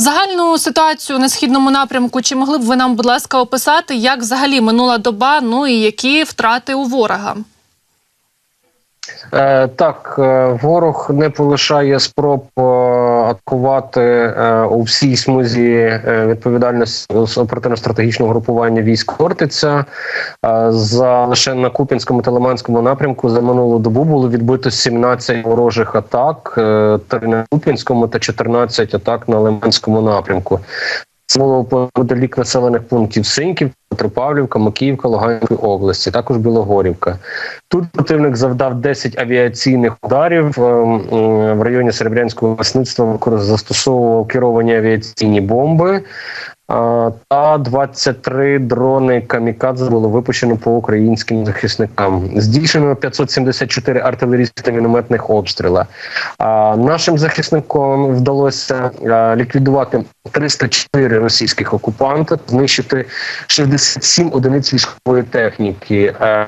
Загальну ситуацію на східному напрямку. Чи могли б ви нам, будь ласка, описати, як взагалі минула доба? Ну і які втрати у ворога? Е, так, е, ворог не полишає спроб е, атакувати у всій смузі відповідальності оперативно-стратегічного групування військ Хортиця. За лише на Купінському та Лиманському напрямку за минулу добу було відбито 17 ворожих атак, е, три на Купінському та 14 атак на Лиманському напрямку. Це було подалік населених пунктів Синьків, Петропавлівка, Макіївка, Луганської області, також Білогорівка. Тут противник завдав 10 авіаційних ударів ем, в районі Серебрянського лісництва. Застосовував керовані авіаційні бомби. Та 23 дрони камікадзе було випущено по українським захисникам. Здійснено 574 артилерійських та мінометних обстріла. Нашим захисникам вдалося а, ліквідувати 304 російських окупанта, знищити 67 одиниць військової техніки. Е,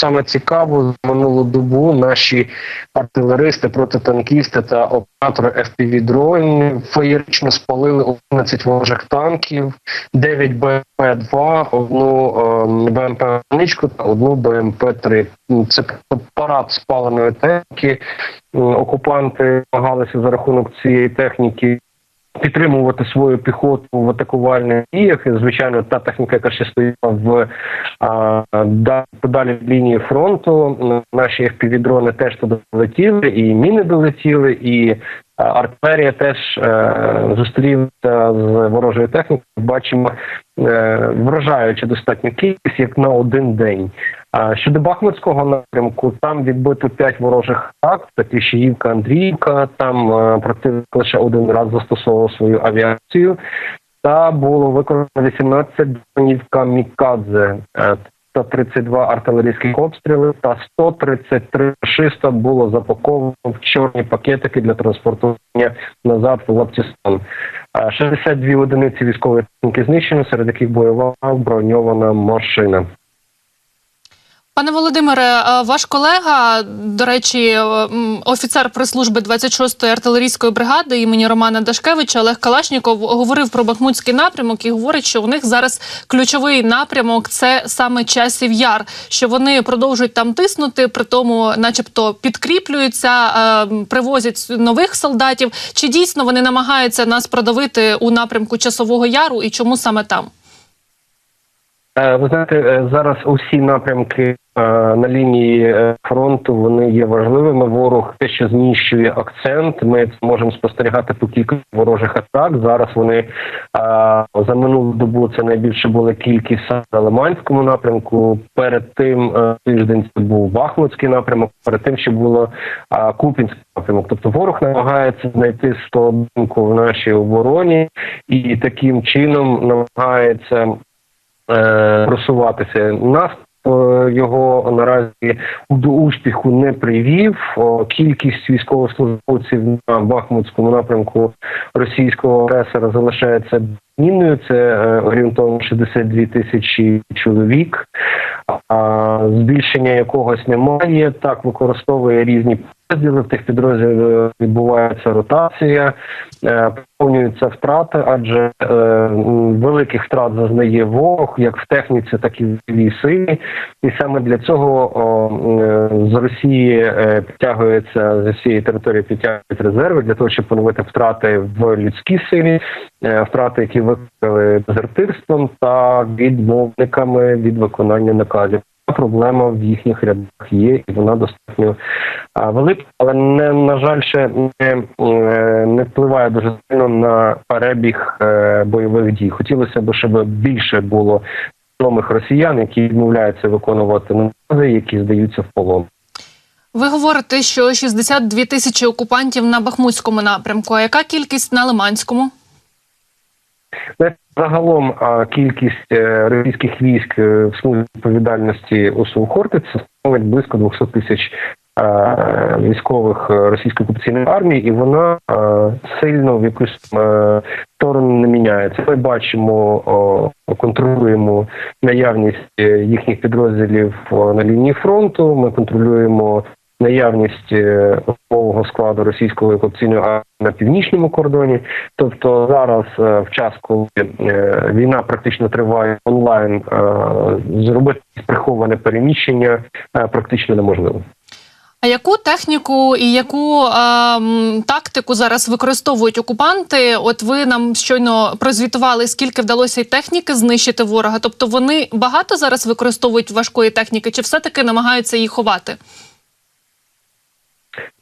саме цікаво, за минулу добу наші артилеристи, протитанкісти та оператори fpv дронів феєрично спалили 11 ворожих танків, 9 БМП-2, одну е, БМП-1 та одну БМП-3. Це парад спаленої техніки. Окупанти намагалися за рахунок цієї техніки підтримувати свою піхоту в атакувальних діях. Звичайно, та техніка, яка ще стояла в а, подалі лінії фронту. Наші FPV-дрони теж туди долетіли, і міни долетіли, і артилерія теж е, зустрілася з ворожою технікою. Бачимо е, вражаючи достатньо кількість як на один день. Щодо Бахмутського напрямку, там відбито 5 ворожих атак, це Кліщіївка, Андріївка. Там е, противник лише один раз застосовував свою авіацію. Та було виконано 18 дронів камікадзе. е, Та 32 артилерійських обстріли та 133 шиста було запаковано в чорні пакетики для транспортування назад в Лаптістан. Е, 62 одиниці військової техніки знищено, серед яких бойова броньована машина. Пане Володимире, е, ваш колега, до речі, е, офіцер прес-служби 26-ї артилерійської бригади імені Романа Дашкевича Олег Калашніков говорив про Бахмутський напрямок і говорить, що у них зараз ключовий напрямок це саме часів яр, що вони продовжують там тиснути, при тому, начебто, підкріплюються, е, привозять нових солдатів. Чи дійсно вони намагаються нас продавити у напрямку часового яру, і чому саме там? Ви знаєте, зараз усі напрямки на лінії е, фронту вони є важливими. Ворог те, що зміщує акцент. Ми можемо спостерігати по кілька ворожих атак. Зараз вони е, за минулу добу це найбільше була кількість на Лиманському напрямку. Перед тим е, тиждень це був Бахмутський напрямок. Перед тим ще було е, Купінський напрямок. Тобто ворог намагається знайти слабинку в нашій обороні і таким чином намагається е, просуватися. Нас е, його наразі до успіху не привів. Кількість військовослужбовців на Бахмутському напрямку російського агресора залишається мінною. Це е, орієнтовно 62 тисячі чоловік. Збільшення якогось немає. Так використовує різні підрозділи. В тих підрозділах відбувається ротація, е, поповнюються втрати, адже е, великих втрат зазнає ворог, як в техніці, так і в живій силі. І саме для цього е, з Росії підтягується з всієї території підтягують резерви для того, щоб поновити втрати в людській силі, втрати, які викликали дезертирством та відмовниками від виконання наказів. Проблема в їхніх рядах є, і вона достатньо велика, але не на жаль, ще не, е, не впливає дуже сильно на перебіг е, бойових дій. Хотілося б, щоб більше було відомих росіян, які відмовляються виконувати накази, які здаються в полон. Ви говорите, що 62 тисячі окупантів на Бахмутському напрямку. А яка кількість на Лиманському? Це Загалом кількість е, російських військ е, в смузі відповідальності ОСУ Хортиця становить близько 200 тисяч е, військових е, російської окупаційної армії, і вона е, сильно в якусь е, сторону не міняється. Ми бачимо, контролюємо наявність е, їхніх підрозділів на лінії фронту. Ми контролюємо наявність е, особового складу російської окупаційної армії на північному кордоні. Тобто зараз е, в час, коли е, війна практично триває онлайн, е, зробити приховане переміщення е, практично неможливо. А яку техніку і яку м, тактику зараз використовують окупанти? От ви нам щойно прозвітували, скільки вдалося й техніки знищити ворога. Тобто вони багато зараз використовують важкої техніки, чи все таки намагаються її ховати?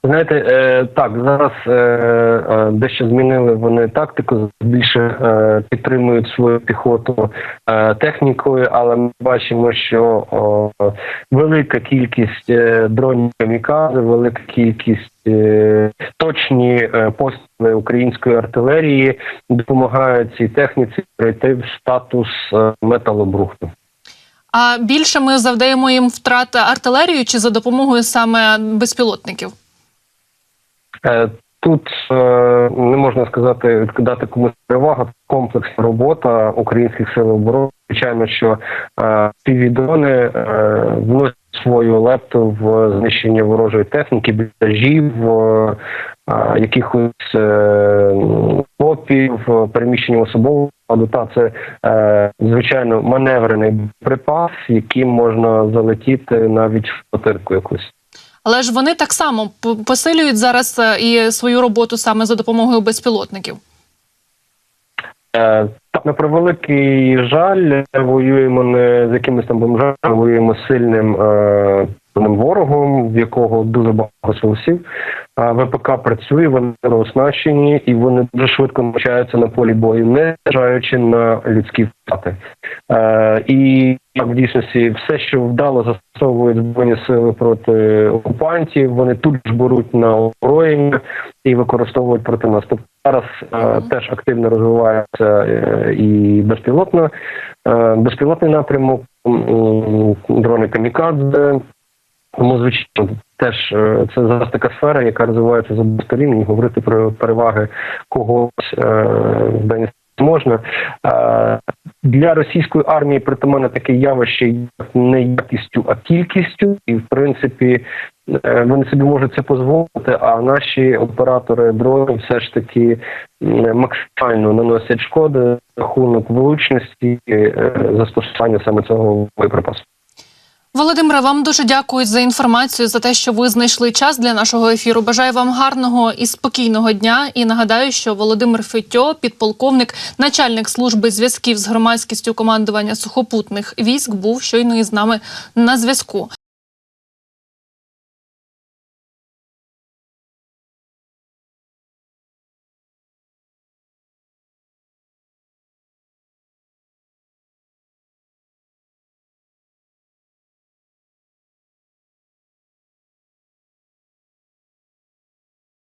Знаєте, е, так зараз е, е, дещо змінили вони тактику, більше е, підтримують свою піхоту е, технікою, але ми бачимо, що о, велика кількість е, дронів камікадзе, велика кількість е, точні е, постріли української артилерії допомагають цій техніці прийти в статус е, металобрухту. А більше ми завдаємо їм втрат артилерією чи за допомогою саме безпілотників? Е, Тут е, не можна сказати відкидати комусь перевагу. Комплексна робота українських сил оборони. Звичайно, що е, півдрони е, вносять свою лепту в знищення ворожої техніки, бліндажів, е, якихось копів, переміщення особового складу. Та це звичайно маневрений припас, яким можна залетіти навіть в потирку якусь. Але ж вони так само посилюють зараз е, і свою роботу саме за допомогою безпілотників. Е, на превеликий жаль, воюємо не з якимись там бомжами, воюємо з сильним е, ворогом, в якого дуже багато ресурсів. А ВПК працює, вони оснащені і вони дуже швидко навчаються на полі бою, не зважаючи на людські втрати. Е, і як в дійсності все, що вдало застосовують збройні сили проти окупантів, вони тут ж беруть на озброєння і використовують проти нас. Тобто зараз е, теж активно розвивається е, і безпілотна, е, безпілотний напрямок, м, дрони камікадзе. Тому, звичайно, теж е, це зараз така сфера, яка розвивається з обох говорити про переваги когось е, в даній можна. Е, Для російської армії притаманне таке явище як не якістю, а кількістю, і в принципі е, вони собі можуть це дозволити, а наші оператори дронів все ж таки максимально наносять шкоди за рахунок влучності е, застосування саме цього боєприпасу. Володимире, вам дуже дякую за інформацію за те, що ви знайшли час для нашого ефіру. Бажаю вам гарного і спокійного дня. І нагадаю, що Володимир Фетьо, підполковник, начальник служби зв'язків з громадськістю командування сухопутних військ, був щойно із нами на зв'язку.